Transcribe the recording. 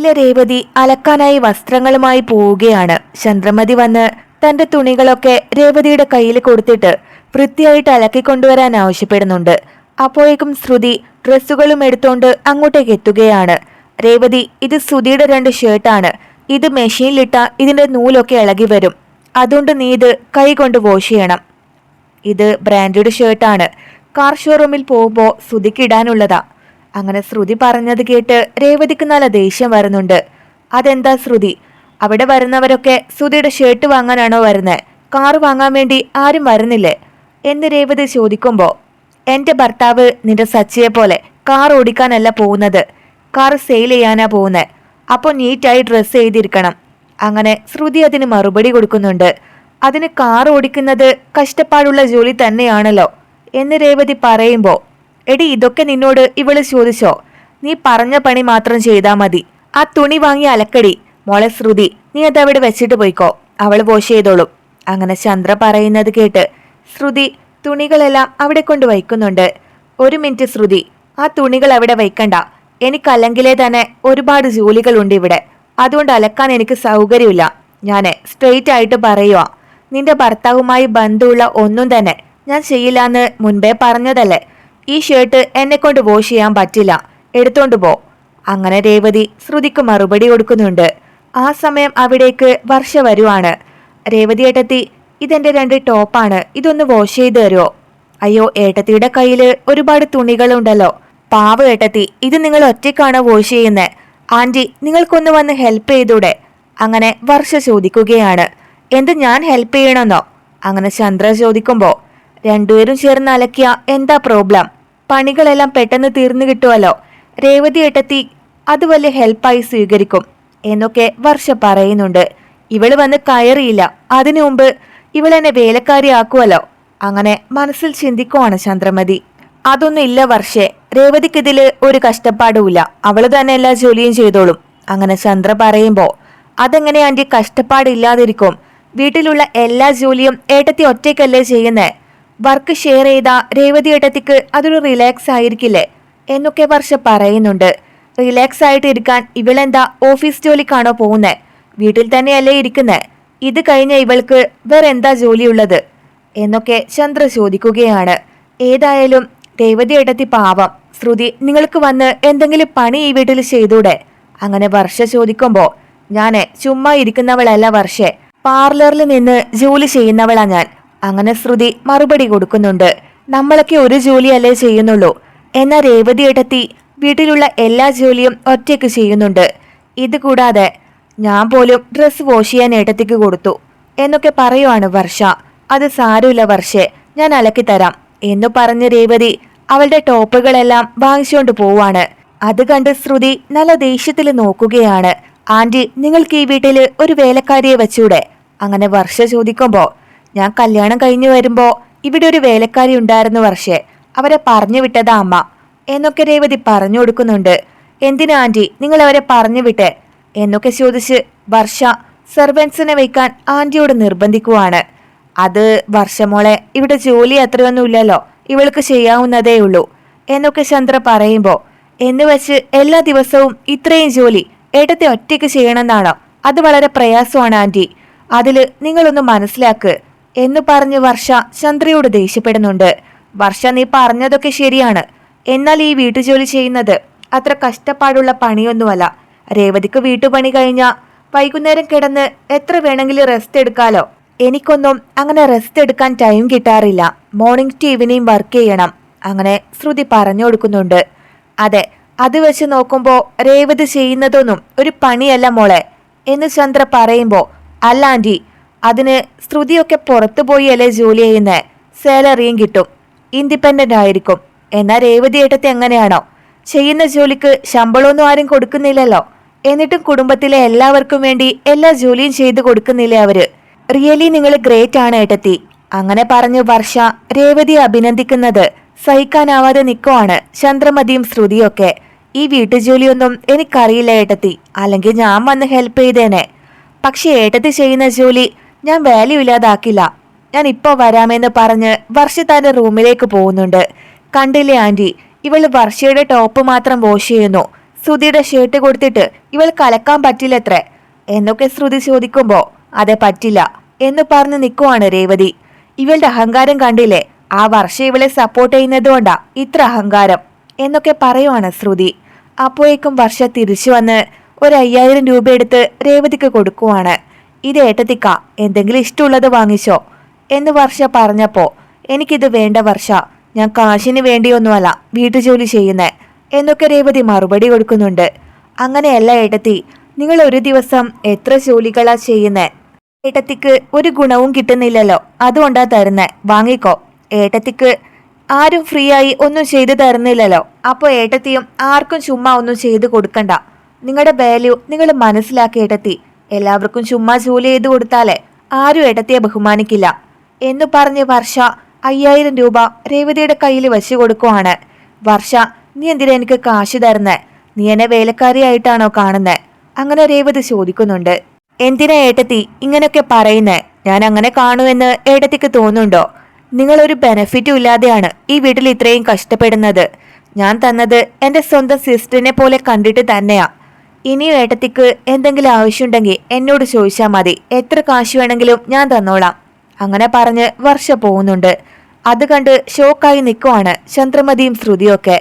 രാവിലെ രേവതി അലക്കാനായി വസ്ത്രങ്ങളുമായി പോവുകയാണ്. ചന്ദ്രമതി വന്ന് തന്റെ തുണികളൊക്കെ രേവതിയുടെ കയ്യിൽ കൊടുത്തിട്ട് വൃത്തിയായിട്ട് അലക്കിക്കൊണ്ടുവരാൻ ആവശ്യപ്പെടുന്നുണ്ട്. അപ്പോഴേക്കും ശ്രുതി ഡ്രസ്സുകളും എടുത്തോണ്ട് അങ്ങോട്ടേക്ക് എത്തുകയാണ്. രേവതി ഇത് ശ്രുതിയുടെ രണ്ട് ഷേർട്ടാണ് ഇത് മെഷീനിലിട്ട ഇതിന്റെ നൂലൊക്കെ ഇളകി വരും. അതുകൊണ്ട് നീ ഇത് കൈ കൊണ്ട് വാഷ് ചെയ്യണം. ഇത് ബ്രാൻഡഡ് ഷേർട്ടാണ് കാർ ഷോറൂമിൽ പോകുമ്പോൾ ശ്രുതിക്ക് ഇടാനുള്ളതാ. അങ്ങനെ ശ്രുതി പറഞ്ഞത് കേട്ട് രേവതിക്ക് നല്ല ദേഷ്യം വരുന്നുണ്ട്. അതെന്താ ശ്രുതി? അവിടെ വരുന്നവരൊക്കെ ശ്രുതിയുടെ ഷർട്ട് വാങ്ങാനാണോ വരുന്നത് കാർ വാങ്ങാൻ വേണ്ടി ആരും വരുന്നില്ലേ? എന്ന് രേവതി ചോദിക്കുമ്പോൾ എന്റെ ഭർത്താവ് നിന്റെ സച്ചിയെ പോലെ കാർ ഓടിക്കാനല്ല പോകുന്നത്. കാർ സെയിൽ ചെയ്യാനാ പോകുന്നത് അപ്പോൾ നീറ്റായി ഡ്രസ്സ് ചെയ്തിരിക്കണം അങ്ങനെ ശ്രുതി അതിന് മറുപടി കൊടുക്കുന്നുണ്ട്. അതിന് കാർ ഓടിക്കുന്നത് കഷ്ടപ്പാടുള്ള ജോലി തന്നെയാണല്ലോ എന്ന് രേവതി പറയുമ്പോൾ എടി ഇതൊക്കെ നിന്നോട് ഇവൾ ചോദിച്ചോ? നീ പറഞ്ഞ പണി മാത്രം ചെയ്താൽ മതി. ആ തുണി വാങ്ങി അലക്കടി. മോളെ ശ്രുതി നീ അതവിടെ വെച്ചിട്ട് പോയിക്കോ. അവൾ വാഷ് ചെയ്തോളും. അങ്ങനെ ചന്ദ്ര പറയുന്നത് കേട്ട് ശ്രുതി തുണികളെല്ലാം അവിടെ കൊണ്ട് വയ്ക്കുന്നുണ്ട്. ഒരു മിനിറ്റ് ശ്രുതി ആ തുണികൾ അവിടെ വയ്ക്കണ്ട. എനിക്കല്ലെങ്കിലേ തന്നെ ഒരുപാട് ജോലികളുണ്ട് ഇവിടെ. അതുകൊണ്ട് അലക്കാൻ എനിക്ക് സൗകര്യമില്ല. ഞാൻ സ്ട്രെയിറ്റ് ആയിട്ട് പറയുക നിന്റെ ഭർത്താവുമായി ബന്ധമുള്ള ഒന്നും തന്നെ ഞാൻ ചെയ്യില്ലാന്ന് മുൻപേ പറഞ്ഞതല്ലേ? ഈ ഷർട്ട് എന്നെ കൊണ്ട് വാഷ് ചെയ്യാൻ പറ്റില്ല. എടുത്തോണ്ട് പോ. അങ്ങനെ രേവതി ശ്രുതിക്ക് മറുപടി കൊടുക്കുന്നുണ്ട്. ആ സമയം അവിടേക്ക് വർഷ വരുവാണ്. രേവതി ഏട്ടത്തി ഇതെന്റെ രണ്ട് ടോപ്പാണ് ഇതൊന്ന് വാഷ് ചെയ്ത് തരുമോ അയ്യോ ഏട്ടത്തിയുടെ കയ്യിൽ ഒരുപാട് തുണികളുണ്ടല്ലോ. പാവ ഏട്ടത്തി ഇത് നിങ്ങൾ ഒറ്റയ്ക്കാണ് വാഷ് ചെയ്യുന്നത് ആന്റി നിങ്ങൾക്കൊന്ന് വന്ന് ഹെൽപ്പ് ചെയ്തൂടെ. അങ്ങനെ വർഷ ചോദിക്കുകയാണ്. എന്ത് ഞാൻ ഹെൽപ്പ് ചെയ്യണമെന്നോ? അങ്ങനെ ചന്ദ്ര ചോദിക്കുമ്പോൾ രണ്ടുപേരും ചേർന്ന് അലക്കിയ എന്താ പ്രോബ്ലം പണികളെല്ലാം പെട്ടെന്ന് തീർന്നു കിട്ടുമല്ലോ രേവതി ഏട്ടത്തി അത് വലിയ ഹെൽപ്പായി സ്വീകരിക്കും എന്നൊക്കെ വർഷ പറയുന്നുണ്ട്. ഇവൾ വന്ന് കയറിയില്ല. അതിനു മുമ്പ് ഇവളെന്നെ വേലക്കാരിയാക്കുമല്ലോ അങ്ങനെ മനസ്സിൽ ചിന്തിക്കുവാണ് ചന്ദ്രമതി. അതൊന്നും ഇല്ല വർഷേ. രേവതിക്കിതിൽ ഒരു കഷ്ടപ്പാടുമില്ല. അവൾ തന്നെ എല്ലാ ജോലിയും ചെയ്തോളും. അങ്ങനെ ചന്ദ്ര പറയുമ്പോ അതെങ്ങനെ ആന്റി കഷ്ടപ്പാടില്ലാതിരിക്കും? വീട്ടിലുള്ള എല്ലാ ജോലിയും ഏട്ടത്തി ഒറ്റയ്ക്കല്ലേ ചെയ്യുന്നേ? വർക്ക് ഷെയർ ചെയ്ത രേവതി ഏട്ടത്തിക്ക് അതൊരു റിലാക്സ് ആയിരിക്കില്ലേ? എന്നൊക്കെ വർഷ പറയുന്നുണ്ട്. റിലാക്സ് ആയിട്ട് ഇരിക്കാൻ ഇവളെന്താ ഓഫീസ് ജോലിക്കാണോ പോകുന്നേ? വീട്ടിൽ തന്നെയല്ലേ ഇരിക്കുന്നേ? ഇത് കഴിഞ്ഞ ഇവൾക്ക് വേറെ എന്താ ജോലിയുള്ളത്? എന്നൊക്കെ ചന്ദ്ര ചോദിക്കുകയാണ്. ഏതായാലും രേവതി ഏട്ടത്തി പാവം. ശ്രുതി നിങ്ങൾക്ക് വന്ന് എന്തെങ്കിലും പണി ഈ വീട്ടിൽ ചെയ്തൂടെ? അങ്ങനെ വർഷ ചോദിക്കുമ്പോൾ ഞാൻ ചുമ്മാ ഇരിക്കുന്നവളല്ല വർഷേ. പാർലറിൽ നിന്ന് ജോലി ചെയ്യുന്നവളാ ഞാൻ. അങ്ങനെ ശ്രുതി മറുപടി കൊടുക്കുന്നുണ്ട്. നമ്മളൊക്കെ ഒരു ജോലിയല്ലേ ചെയ്യുന്നുള്ളൂ. എന്നാൽ രേവതി ഏട്ടത്തി വീട്ടിലുള്ള എല്ലാ ജോലിയും ഒറ്റയ്ക്ക് ചെയ്യുന്നുണ്ട്. ഇത് കൂടാതെ ഞാൻ പോലും ഡ്രസ്സ് വാഷ് ചെയ്യാൻ ഏട്ടത്തിക്ക് കൊടുത്തു. എന്നൊക്കെ പറയുവാണ് വർഷ. അത് സാരമില്ല വർഷേ ഞാൻ അലക്കി തരാം. എന്നു പറഞ്ഞ് രേവതി അവളുടെ ടോപ്പുകളെല്ലാം വാങ്ങിച്ചുകൊണ്ട് പോവാണ്. അത് കണ്ട് ശ്രുതി നല്ല ദേഷ്യത്തിൽ നോക്കുകയാണ്. ആന്റി നിങ്ങൾക്ക് ഈ വീട്ടിൽ ഒരു വേലക്കാരിയെ വെച്ചൂടെ? അങ്ങനെ വർഷ ചോദിക്കുമ്പോ ഞാൻ കല്യാണം കഴിഞ്ഞു വരുമ്പോ ഇവിടെ ഒരു വേലക്കാരി ഉണ്ടായിരുന്നു വർഷേ. അവരെ പറഞ്ഞു വിട്ടതാ അമ്മ. എന്നൊക്കെ രേവതി പറഞ്ഞു കൊടുക്കുന്നുണ്ട്. എന്തിനാ ആന്റി? നിങ്ങൾ അവരെ പറഞ്ഞു വിട്ടേ. എന്നൊക്കെ ചോദിച്ച് വർഷ സെർവൻസിനെ വയ്ക്കാൻ ആന്റിയോട് നിർബന്ധിക്കുവാണ്. അത് വർഷമോളെ ഇവിടെ ജോലി അത്രയൊന്നുമില്ലല്ലോ. ഇവൾക്ക് ചെയ്യാവുന്നതേ ഉള്ളൂ. എന്നൊക്കെ ചന്ദ്ര പറയുമ്പോ എന്ന് വെച്ച് എല്ലാ ദിവസവും ഇത്രയും ജോലി ഏട്ടത്തെ ഒറ്റയ്ക്ക് ചെയ്യണമെന്നാണോ? അത് വളരെ പ്രയാസമാണ് ആന്റി. അതിൽ നിങ്ങളൊന്ന് മനസ്സിലാക്ക്. എന്ന് പറഞ്ഞ് വർഷ ചന്ദ്രയോട് ദേഷ്യപ്പെടുന്നുണ്ട്. വർഷ നീ പറഞ്ഞതൊക്കെ ശരിയാണ്. എന്നാൽ ഈ വീട്ടുജോലി ചെയ്യുന്നത് അത്ര കഷ്ടപ്പാടുള്ള പണിയൊന്നുമല്ല. രേവതിക്ക് വീട്ടുപണി കഴിഞ്ഞ വൈകുന്നേരം കിടന്ന് എത്ര വേണമെങ്കിലും റെസ്റ്റ് എടുക്കാലോ. എനിക്കൊന്നും അങ്ങനെ റെസ്റ്റ് എടുക്കാൻ ടൈം കിട്ടാറില്ല. മോർണിംഗ് ടു ഈവനിങ് വർക്ക് ചെയ്യണം അങ്ങനെ ശ്രുതി പറഞ്ഞു കൊടുക്കുന്നുണ്ട്. അതെ അത് വെച്ച് നോക്കുമ്പോൾ രേവതി ചെയ്യുന്നതൊന്നും ഒരു പണിയല്ല മോളെ എന്ന് ചന്ദ്ര പറയുമ്പോൾ അല്ലാണ്ടി അതിന് ശ്രുതിയൊക്കെ പുറത്തു പോയി അല്ലേ ജോലി ചെയ്യുന്നത് സാലറിയും കിട്ടും. ഇൻഡിപെൻഡന്റ് ആയിരിക്കും. എന്നാൽ രേവതി ഏട്ടത്തെ എങ്ങനെയാണോ? ചെയ്യുന്ന ജോലിക്ക് ശമ്പളമൊന്നും ആരും കൊടുക്കുന്നില്ലല്ലോ. എന്നിട്ടും കുടുംബത്തിലെ എല്ലാവർക്കും വേണ്ടി എല്ലാ ജോലിയും ചെയ്തു കൊടുക്കുന്നില്ലേ അവർ? റിയലി നിങ്ങൾ ഗ്രേറ്റ് ആണ് ഏട്ടത്തി. അങ്ങനെ പറഞ്ഞു വർഷ രേവതിയെ അഭിനന്ദിക്കുന്നത് സഹിക്കാനാവാതെ നിൽക്കുവാണ് ചന്ദ്രമതിയും ശ്രുതിയൊക്കെ. ഈ വീട്ടുജോലിയൊന്നും എനിക്കറിയില്ല ഏട്ടത്തി. അല്ലെങ്കിൽ ഞാൻ വന്ന് ഹെൽപ്പ് ചെയ്തേനെ. പക്ഷെ ഏട്ടത്തി ചെയ്യുന്ന ജോലി ഞാൻ വാല്യൂ ഇല്ലാതാക്കില്ല. ഞാൻ ഇപ്പോൾ വരാമെന്ന് പറഞ്ഞ് വർഷ തന്റെ റൂമിലേക്ക് പോകുന്നുണ്ട്. കണ്ടില്ലേ ആന്റി ഇവൾ വർഷയുടെ ടോപ്പ് മാത്രം വാഷ് ചെയ്യുന്നു. ശ്രുതിയുടെ ഷർട്ട് കൊടുത്തിട്ട് ഇവൾ കലക്കാൻ പറ്റില്ലത്രേ. എന്നൊക്കെ ശ്രുതി ചോദിക്കുമ്പോൾ അതെ പറ്റില്ല എന്ന് പറഞ്ഞ് നിൽക്കുവാണ് രേവതി. ഇവളുടെ അഹങ്കാരം കണ്ടില്ലേ? ആ വർഷം ഇവളെ സപ്പോർട്ട് ചെയ്യുന്നതുകൊണ്ടാ ഇത്ര അഹങ്കാരം എന്നൊക്കെ പറയുവാണ് ശ്രുതി. അപ്പോഴേക്കും വർഷ തിരിച്ചു വന്ന് ഒരു അയ്യായിരം രൂപ എടുത്ത് രേവതിക്ക് കൊടുക്കുവാണ്. ഇത് ഏട്ടത്തിക്ക എന്തെങ്കിലും ഇഷ്ടമുള്ളത് വാങ്ങിച്ചോ എന്ന് വർഷ പറഞ്ഞപ്പോ എനിക്കിത് വേണ്ട വർഷ ഞാൻ കാശിന് വേണ്ടിയൊന്നുമല്ല വീട്ടുജോലി ചെയ്യുന്നേ എന്നൊക്കെ രേവതി മറുപടി കൊടുക്കുന്നുണ്ട്. അങ്ങനെയല്ല ഏട്ടത്തി നിങ്ങൾ ഒരു ദിവസം എത്ര ജോലികളാ ചെയ്യുന്നേ? ഏട്ടത്തിക്ക് ഒരു ഗുണവും കിട്ടുന്നില്ലല്ലോ അതുകൊണ്ടാ തരുന്നേ വാങ്ങിക്കോ. ഏട്ടത്തിക്ക് ആരും ഫ്രീ ആയി ഒന്നും ചെയ്തു തരുന്നില്ലല്ലോ അപ്പോൾ ഏട്ടത്തിയും ആർക്കും ചുമ്മാ ഒന്നും ചെയ്തു കൊടുക്കണ്ട. നിങ്ങളുടെ വാല്യൂ നിങ്ങൾ മനസ്സിലാക്കി ഏട്ടത്തി എല്ലാവർക്കും ചുമ്മാ ജോലി ചെയ്തു കൊടുത്താലേ ആരും ഏട്ടത്തിയെ ബഹുമാനിക്കില്ല. എന്ന് പറഞ്ഞ് വർഷ അയ്യായിരം രൂപ രേവതിയുടെ കയ്യിൽ വെച്ചു കൊടുക്കുവാണ്. വർഷ നീ എന്തിനാ എനിക്ക് കാശ് തരുന്നേ? നീ എന്നെ വേലക്കാരിയായിട്ടാണോ കാണുന്നേ? അങ്ങനെ രേവതി ചോദിക്കുന്നുണ്ട്. എന്തിനാ ഏട്ടത്തി ഇങ്ങനെയൊക്കെ പറയുന്നേ? ഞാൻ അങ്ങനെ കാണുമെന്ന് ഏട്ടത്തിക്ക് തോന്നുന്നുണ്ടോ? നിങ്ങളൊരു ബെനഫിറ്റും ഇല്ലാതെയാണ് ഈ വീട്ടിൽ ഇത്രയും കഷ്ടപ്പെടുന്നത്. ഞാൻ തന്നത് എന്റെ സ്വന്തം സിസ്റ്ററിനെ പോലെ കണ്ടിട്ട് തന്നെയാ. ഇനിയും ഏട്ടത്തിക്ക് എന്തെങ്കിലും ആവശ്യമുണ്ടെങ്കിൽ എന്നോട് ചോദിച്ചാൽ മതി. എത്ര കാശ് വേണമെങ്കിലും ഞാൻ തന്നോളാം. അങ്ങനെ പറഞ്ഞ് വർഷ പോകുന്നുണ്ട്. അത് കണ്ട് ഷോക്കായി നിൽക്കുവാണ് ചന്ദ്രമതിയും ശ്രുതിയൊക്കെ